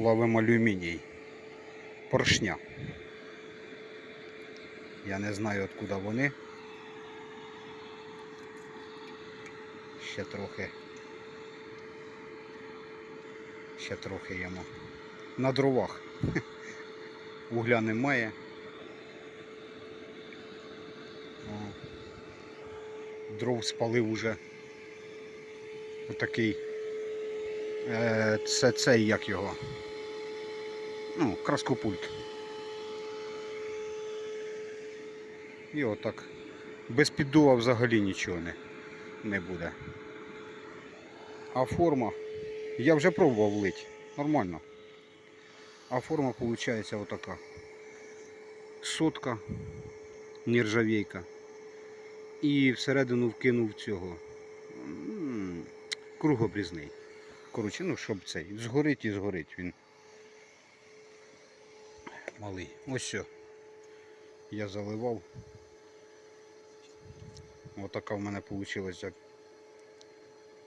плавимо алюміній. Поршня. Я не знаю, откуда вони. Ще трохи. Ще трохи йому. На дровах. Вугля немає. Дров спалив уже. Отакий. Е, це цей як його. Ну, краскопульт. І отак. Без піддува взагалі нічого не, не буде. А форма. Я вже пробував лить. Нормально. А форма виходить отака. Сотка, нержавейка. І всередину вкинув цього. Кругобрізний. Коротше, ну щоб цей. Згорить і згорить він. Малий. Ось все. Я заливав. Отака в мене вийшла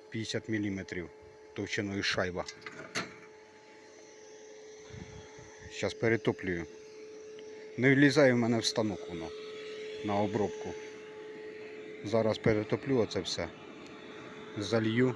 50 мм товщиною шайба. Зараз перетоплюю. Не влізає в мене в станок воно на обробку. Зараз перетоплю оце все. Залью